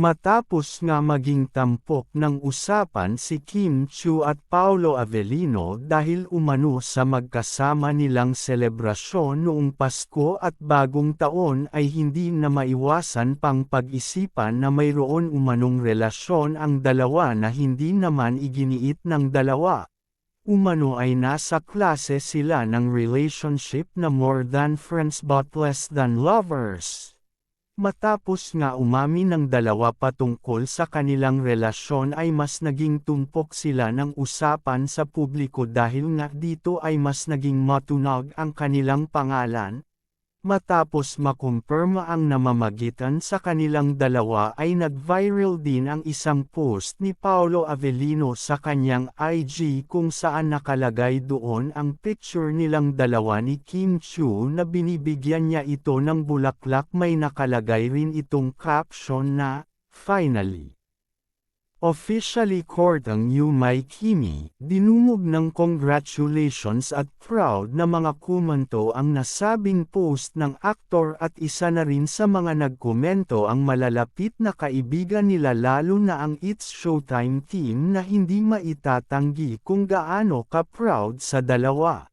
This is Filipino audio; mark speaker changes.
Speaker 1: Matapos nga maging tampok ng usapan si Kim Chu at Paolo Avellino dahil umano sa magkasama nilang selebrasyon noong Pasko at Bagong Taon ay hindi na maiwasan pang pag-isipan na mayroon umanong relasyon ang dalawa na hindi naman iginiit ng dalawa. Umano ay nasa klase sila ng relationship na more than friends but less than lovers. Matapos nga umamin ng dalawa patungkol sa kanilang relasyon ay mas naging tumpok sila ng usapan sa publiko dahil nga dito ay mas naging matunog ang kanilang pangalan, Matapos makumpirma ang namamagitan sa kanilang dalawa ay nag-viral din ang isang post ni Paolo Avellino sa kanyang IG kung saan nakalagay doon ang picture nilang dalawa ni Kim Chu na binibigyan niya ito ng bulaklak may nakalagay rin itong caption na, Finally. Officially court ang Yumay Kimi, dinumog ng congratulations at proud na mga kumanto ang nasabing post ng aktor at isa na rin sa mga nagkomento ang malalapit na kaibigan nila lalo na ang It's Showtime team na hindi maitatanggi kung gaano ka-proud sa dalawa.